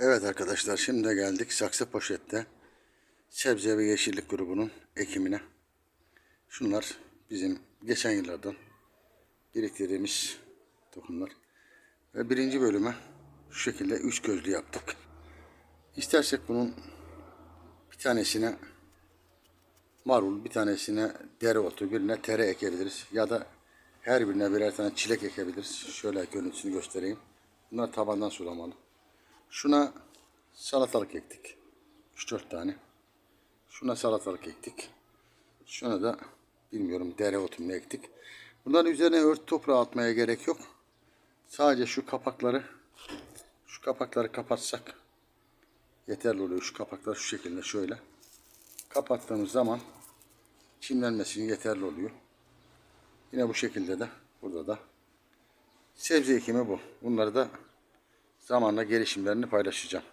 Evet arkadaşlar şimdi geldik saksı poşette sebze ve yeşillik grubunun ekimine. Şunlar bizim geçen yıllardan biriktirdiğimiz tohumlar. Ve birinci bölüme şu şekilde üç gözlü yaptık. İstersek bunun bir tanesine marul, bir tanesine dereotu, birine tere ekebiliriz. Ya da her birine birer tane çilek ekebiliriz. Şöyle görüntüsünü göstereyim. Bunlar tabandan sulamalı. Şuna salatalık ektik. 3-4 tane. Şuna salatalık ektik. Şuna da bilmiyorum dereotu mu ektik. Bunların üzerine ört toprağı atmaya gerek yok. Sadece şu kapakları şu kapakları kapatsak yeterli oluyor. Şu kapaklar şu şekilde şöyle. Kapattığımız zaman çimlenmesi yeterli oluyor. Yine bu şekilde de burada da sebze ekimi bu. Bunları da zamanla gelişimlerini paylaşacağım.